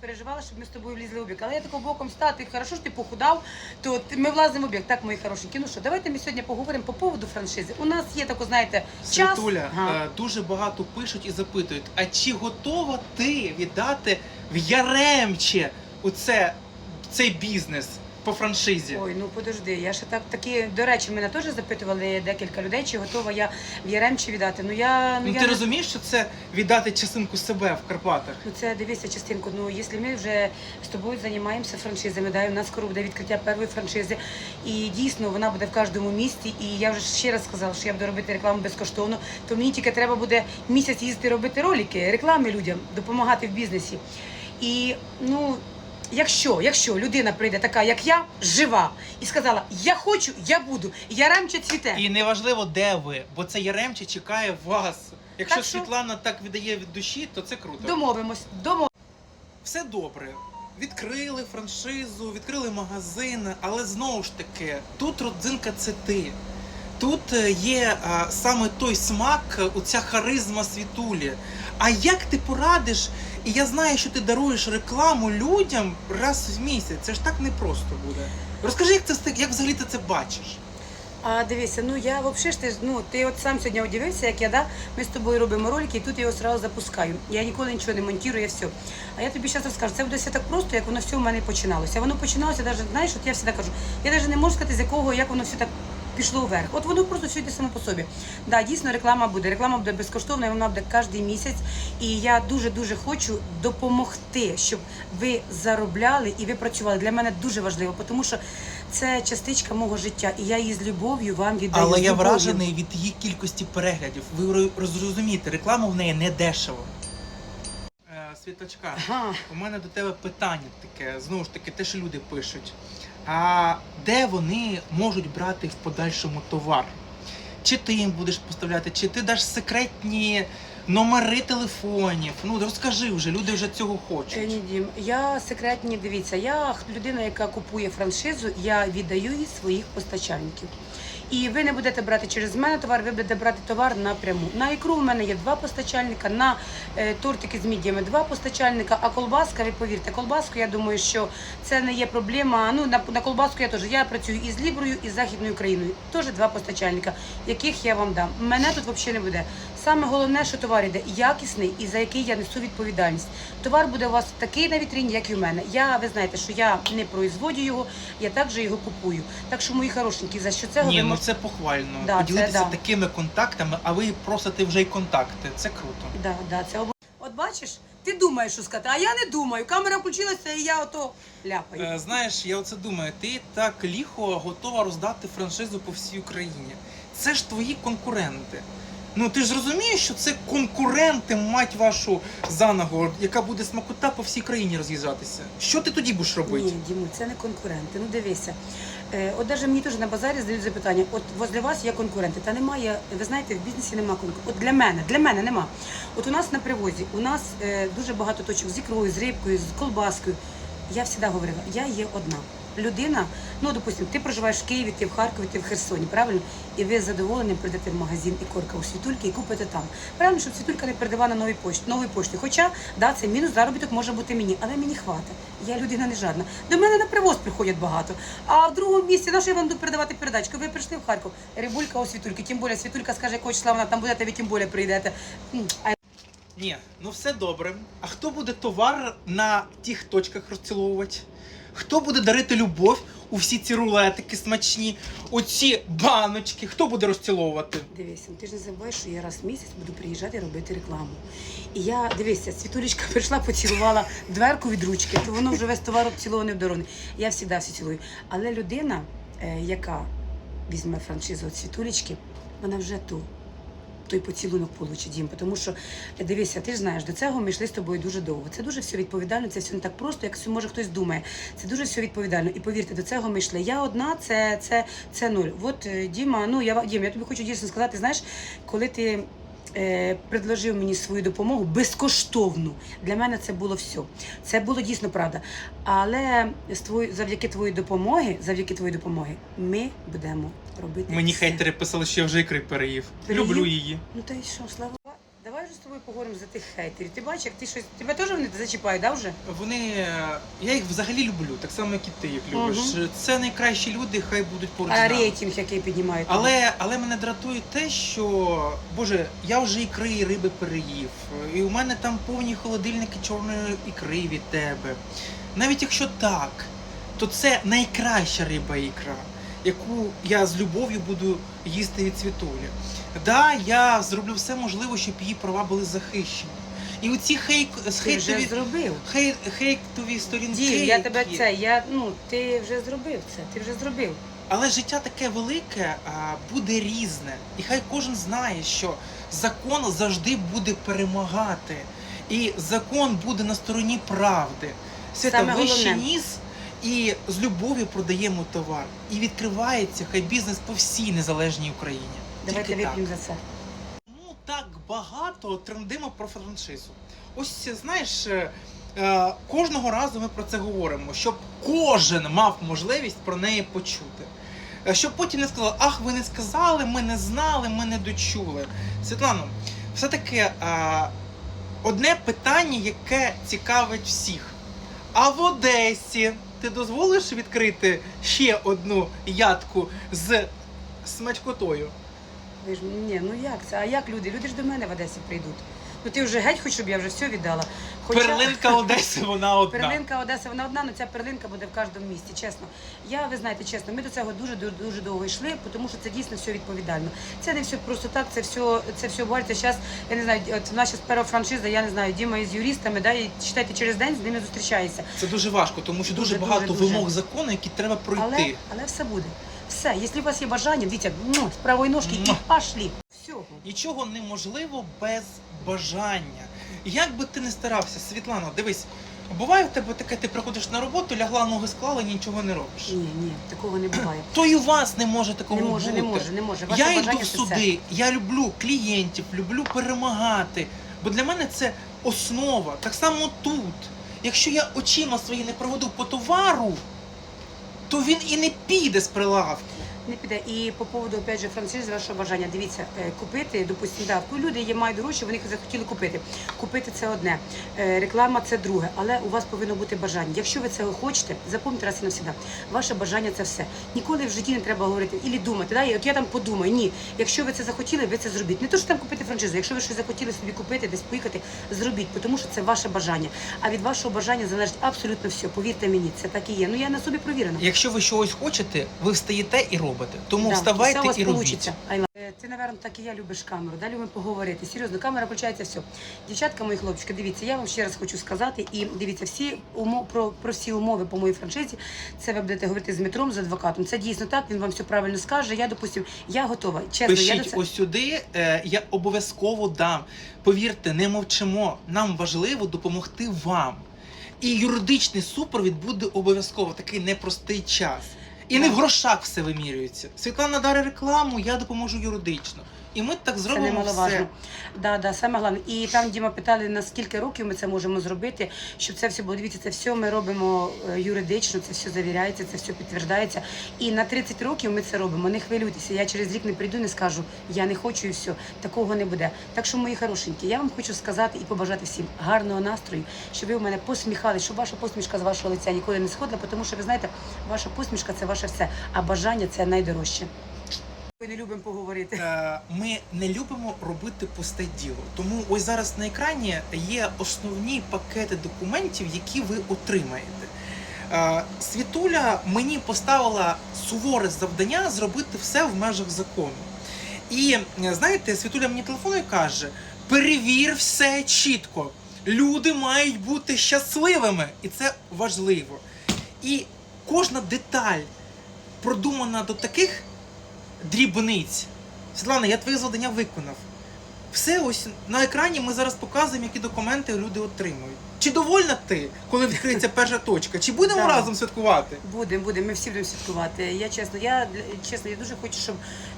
Переживала, щоб ми з тобою влізли в об'єкт. Але я такого боком стати, хорошо ж ти похудав, то ми влазимо в об'єкт. Так, мої хорошенькі. Ну що, давайте ми сьогодні поговоримо по поводу франшизи. У нас є тако, знаєте, час. Світуля, Ага. е, дуже багато пишуть і запитують, а чи готова ти віддати в Яремче у це, цей бізнес по франшизі? Ой, ну подожди, я ще так такі, до речі, мене теж запитували декілька людей, чи готова я в Яремчі віддати. Ну я ну, Ну я ти не- розумієш, що це віддати частинку себе в Карпатах? Ну це дивися частинку. Ну якщо ми вже з тобою займаємося франшизами, да, і у нас скоро буде відкриття першої франшизи, і дійсно вона буде в кожному місті. І я вже ще раз сказала, що я буду робити рекламу безкоштовно. То мені тільки треба буде місяць їздити робити ролики, реклами людям, допомагати в бізнесі. І ну. Якщо, якщо людина прийде така, як я, жива, і сказала, я хочу, я буду, я рамче цвіте. І неважливо, де ви, бо це Яремче чекає вас. Якщо Так що- Світлана так віддає від душі, то це круто. Домовимось, домовимось. Все добре. Відкрили франшизу, відкрили магазин, але знову ж таки, тут родзинка це ти. Тут е, є а, саме той смак, е, оця харизма світулі. А як ти порадиш? І я знаю, що ти даруєш рекламу людям раз в місяць. Це ж так непросто буде. Розкажи, як це як взагалі ти це бачиш? А дивися, ну я взагалі ж ти ну ти от сам сьогодні удивився, як я да, ми з тобою робимо ролики, і тут я його одразу запускаю. Я ніколи нічого не монтую, я все. А я тобі зараз розкажу, це буде все так просто, як воно все в мене починалося. Воно починалося, навіть, знаєш, от я завжди кажу, я навіть не можу сказати, з якого, як воно все так пішло вверх. От воно просто все йде само по собі. Да, дійсно, реклама буде. Реклама буде безкоштовна, і вона буде кожен місяць. І я дуже дуже хочу допомогти, щоб ви заробляли і ви працювали. Для мене дуже важливо, тому що це частичка мого життя, і я її з любов'ю вам віддаю. Але я вражений від її кількості переглядів. Ви розумієте, реклама в неї не дешево. Е, Світочка, Ага. у мене до тебе питання таке, знову ж таки, те, що люди пишуть. А де вони можуть брати в подальшому товар? Чи ти їм будеш поставляти, чи ти даш секретні номери телефонів? Ну розкажи вже, люди вже цього Е, хочуть. Ні, Дім, я секретні, дивіться, я людина, яка купує франшизу, я віддаю їй своїх постачальників. І ви не будете брати через мене товар, ви будете брати товар напряму. На ікру в мене є два постачальника, на е, тортики з мідіями два постачальника, а колбаска, ви повірте, колбаску, я думаю, що це не є проблема. Ну, на, на колбаску я теж. Я працюю і з Ліброю, і з Західною Україною. Теж два постачальника, яких я вам дам. Мене тут взагалі не буде. Саме головне, що товар іде якісний і за який я несу відповідальність. Товар буде у вас такий на вітріні, як і в мене. Я, ви знаєте, що я не производю його, я також його купую. Так що, мої хорошенькі, за що це ну можете- це похвально. Да, це Поділитися да. такими контактами, а ви просите вже й контакти. Це круто. Да, да, це об... От бачиш, ти думаєш, що сказати, а я не думаю. Камера включилася, і я ото ляпаю. Е, знаєш, я оце думаю, ти так ліхо готова роздати франшизу по всій Україні. Це ж твої конкуренти. Ну ти ж розумієш, що це конкуренти, мать вашу за ногу, яка буде смакота по всій країні роз'їжджатися. Що ти тоді будеш робити? Ні, Діму, це не конкуренти. Ну дивися. Е, от навіть мені теж на базарі задають запитання: от возле вас є конкуренти. Та немає, ви знаєте, в бізнесі немає конкурентів. От для мене, для мене нема. От у нас на привозі, у нас е, дуже багато точок з ікрою, з рибкою, з колбаскою. Я завжди говорила, я є одна. Людина, ну допустим, ти проживаєш в Києві, ти в Харкові, ти в Херсоні, правильно? І ви з задоволенням прийдете в магазин і корка у світульки і купите там. Правильно, щоб світулька не передавала новій пошті, новій пошті. Хоча да, це мінус заробіток може бути мені, але мені хватить. Я людина не жадна. До мене на привоз приходять багато. А в другому місці, на що я вам буду передавати передачку? Ви прийшли в Харків, рибулька у світульки, тим більше світулька скаже, якого числа вона там будете, ви тим більше прийдете. Ні, ну все добре. А хто буде товар на тих точках розціловувати? Хто буде дарити любов у всі ці рулетики смачні, оці баночки? Хто буде розціловувати? Дивися, ну ти ж не забуваєш, що я раз в місяць буду приїжджати робити рекламу. І я дивися, світулечка прийшла, поцілувала дверку від ручки, то воно вже весь товар обцілований в дороги. Я завжди всі цілую. Але людина, е, яка візьме франшизу від світулечки, вона вже ту. Той поцілунок получить дім, тому що дивися, ти ж знаєш, до цього ми йшли з тобою дуже довго. Це дуже все відповідально, це все не так просто, як може хтось думає. Це дуже все відповідально. І повірте, до цього ми йшли. Я одна, це, це, це нуль. От е, Діма, ну я Дім, я тобі хочу дійсно сказати, знаєш, коли ти. Е, Предложив мені свою допомогу безкоштовну. Для мене це було все. Це було дійсно правда. Але твої, завдяки твоїй допомоги, завдяки твоїй допомоги, ми будемо робити. Мені все. хейтери писали, що я вже ікри переїв. Переїв? Люблю її. Ну та й що, слава. Давай же з тобою поговоримо за тих хейтерів. Ти бачиш, як ти щось. Тебе теж вони зачіпають, да, вже? Вони. е, Я їх взагалі люблю, так само, як і ти їх любиш. Це найкращі люди, хай будуть поруч. з А нами. рейтинг, який піднімають. Але, але мене дратує те, що Боже, я вже ікри і риби переїв, і у мене там повні холодильники чорної ікри від тебе. Навіть якщо так, то це найкраща риба ікра, яку я з любов'ю буду їсти від світулі. Да, я зроблю все можливе, щоб її права були захищені. І оці хейк, ти вже хейтові, зробив. хей, хейтові сторінки. Дім, я тебе які- це, я, ну, ти вже зробив це, ти вже зробив. Але життя таке велике а, буде різне. І хай кожен знає, що закон завжди буде перемагати. І закон буде на стороні правди. Свята Саме вище головне. ніс і з любов'ю продаємо товар. І відкривається хай бізнес по всій незалежній Україні. Давайте вип'ємо за це. Ну так багато трендимо про франшизу. Ось знаєш, е, е, кожного разу ми про це говоримо, щоб кожен мав можливість про неї почути. Е, Щоб потім не сказали, ах, ви не сказали, ми не знали, ми не дочули. Світлано, все-таки одне питання, яке цікавить всіх. А в Одесі ти дозволиш відкрити ще одну ядку з смачкотою? Ви ж ні, ну як це? А як люди? Люди ж до мене в Одесі прийдуть. Ну ти вже геть хоч, щоб я вже все віддала. Перлинка Одеси, вона одна. Перлинка Одеса, вона одна, але ця перлинка буде в кожному місті, чесно. Я, ви знаєте, чесно, ми до цього дуже дуже, дуже довго йшли, тому що це дійсно все відповідально. Це не все просто так, це все, це все говориться. Зараз, я не знаю, от в нас зараз перша франшиза, я не знаю, Діма із юристами, да, і читайте через день з ними зустрічаєшся. Це дуже важко, тому що дуже, Дуже, багато дуже, дуже. вимог закону, які треба пройти. Але, але все буде. Все, якщо у вас є бажання, дивіться, ну, з правої ножки і пошли. Все. Нічого неможливо без бажання. Як би ти не старався, Світлана, дивись, буває в тебе таке, ти приходиш на роботу, лягла ноги склала, нічого не робиш. Ні, ні, такого не буває. То і у вас не може такого Не може, бути. не може, не може. Ваше Я йду в це суди, я люблю клієнтів, люблю перемагати. Бо для мене це основа. Так само тут. Якщо я очима свої не проведу по товару, то він і не піде з прилавку. Не піде. І по поводу опять же франшизи, ваше бажання. Дивіться, е, купити, допустимо, да, люди є мають гроші, вони захотіли купити. Купити це одне, е, реклама це друге, але у вас повинно бути бажання. Якщо ви цього хочете, запам'ятайте раз і навсегда. Ваше бажання це все. Ніколи в житті не треба говорити і думати, да, от я там подумаю. Ні, якщо ви це захотіли, ви це зробіть. Не то, що там купити франшизу. Якщо ви щось захотіли собі купити, десь поїхати, зробіть, тому що це ваше бажання. А від вашого бажання залежить абсолютно все. Повірте мені, це так і є. Ну я на собі провірена. Якщо ви чогось хочете, ви встаєте і робите. Тому Да, вставайте все у вас і робіть. получиться. Айла. Е, Ти, напевно, так і я любиш камеру. Далі ми поговорити. Серйозно, камера включається все. Дівчатка, мої хлопчики, дивіться, я вам ще раз хочу сказати. І дивіться, всі умов про, про всі умови по моїй франшизі. Це ви будете говорити з метром, з адвокатом. Це дійсно так. Він вам все правильно скаже. Я допустим, я готова. Чесно, я до Пишіть це... ось сюди, е, я обов'язково дам. Повірте, не мовчимо. Нам важливо допомогти вам. І юридичний супровід буде обов'язково такий непростий час. І не в грошах все вимірюється. Світлана даре рекламу, я допоможу юридично. І ми так Це зробимо немаловажно. все. Да, да, саме головне. І там Діма питали, на скільки років ми це можемо зробити, щоб це все було. Дивіться, це все ми робимо е, юридично, це все завіряється, це все підтверждається. І на 30 років ми це робимо. Не хвилюйтеся. Я через рік не прийду, не скажу, я не хочу і все. Такого не буде. Так що, мої хорошенькі, я вам хочу сказати і побажати всім гарного настрою, щоб ви у мене посміхались, щоб ваша посмішка з вашого лиця ніколи не сходила, тому що ви знаєте, ваша посмішка це ваше все, а бажання це найдорожче. Ми не любимо поговорити. Е, Ми не любимо робити пусте діло. Тому ось зараз на екрані є основні пакети документів, які ви отримаєте. Е, Світуля мені поставила суворе завдання зробити все в межах закону. І е, знаєте, Світуля мені телефонує і каже: перевір все чітко. Люди мають бути щасливими, і це важливо. І кожна деталь продумана до таких дрібниць. Світлана, я твоє завдання виконав. Все ось на екрані ми зараз показуємо, які документи люди отримують. Чи довольна ти, коли відкриється перша точка? Чи будемо Да. разом святкувати? Будемо, будемо, ми всі будемо святкувати. Я чесно, я для- чесно, я дуже хочу, щоб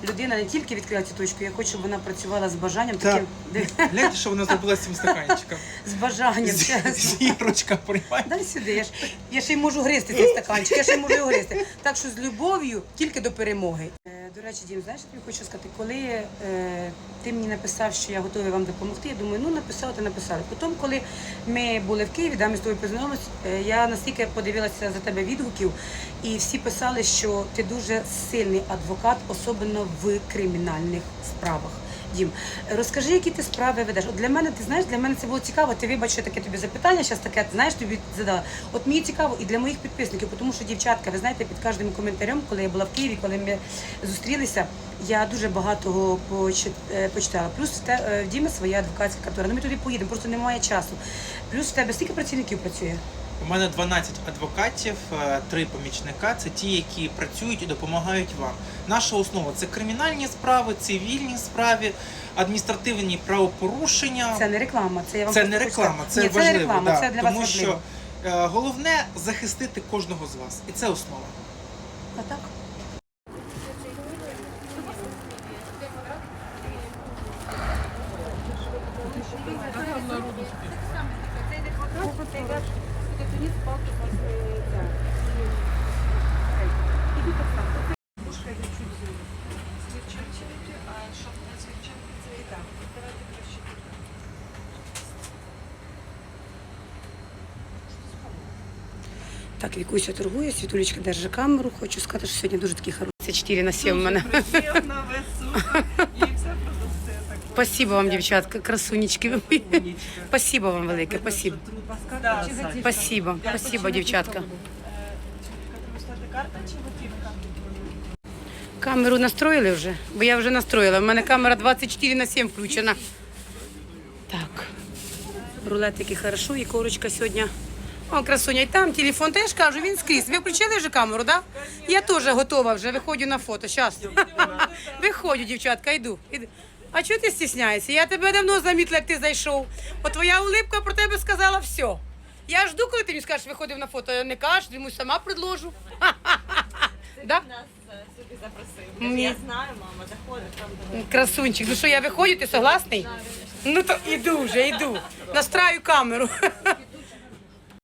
людина не тільки відкрила цю точку, я хочу, щоб вона працювала з бажанням, Так. таким де- Гляньте, що вона зробила з цим стаканчиком. з бажанням. Чесно. Зірочка, приймай. Дай сюди, я ж я ще й можу гризти цей стаканчик, я ще й можу його гризти. Так що з любов'ю тільки до перемоги. Е, До речі, Дім, знаєш, я хочу сказати, коли е, ти мені написав, що я готовий вам допомогти, я думаю, ну написала, то написали. Потім, коли ми були в Києві, да, ми з тобою познайомились, е, я настільки подивилася за тебе відгуків, і всі писали, що ти дуже сильний адвокат, особливо в кримінальних справах. Дім, розкажи, які ти справи ведеш. От для мене, ти знаєш, для мене це було цікаво. Ти вибач, що таке тобі запитання, зараз таке, знаєш, тобі задала. От мені цікаво і для моїх підписників, тому що дівчатка, ви знаєте, під кожним коментарем, коли я була в Києві, коли ми зустрілися, я дуже багато е, почитала. Плюс е, в Діми своя адвокатська контора. Ну ми туди поїдемо, просто немає часу. Плюс в тебе скільки працівників працює? У мене 12 адвокатів, 3 помічника. Це ті, які працюють і допомагають вам. Наша основа це кримінальні справи, цивільні справи, адміністративні правопорушення. Це не реклама, це я вам Це не реклама, це Ні, важливо. це не реклама, да, це для тому вас що е, головне захистити кожного з вас, і це основа. А так? Так, Вікуся торгує, Світулечка держить камеру. Хочу сказати, що сьогодні дуже такий хороший. Це 4 на 7 у мене. Приємно, весело. І вся продукція так. Спасибо вам, дівчатка, красунечки. ви мої. Спасибо вам велике, спасибо. Да, Спасибо, спасибо, дівчатка. карта чи готівка? Камеру настроїли вже? Бо я вже настроїла. У мене камера 24 на 7 включена. Так. Рулетики хорошо, і корочка сьогодні. О, красуня, і там телефон, та я ж кажу, він скрізь. Ви включили вже камеру, так? Да? Я теж готова вже, виходжу на фото. Щас. Виходжу, дівчатка, йду. А чого ти стісняєшся? Я тебе давно замітила, як ти зайшов. Бо твоя улипка про тебе сказала все. Я жду, коли ти мені скажеш, виходив на фото. Я не кажеш, йому сама предложу. Да? Запросив. Ні. Я знаю, мама, заходить там до Красунчик, ну що, я виходжу, ти согласний? Ну то іду вже, іду. Настраю камеру.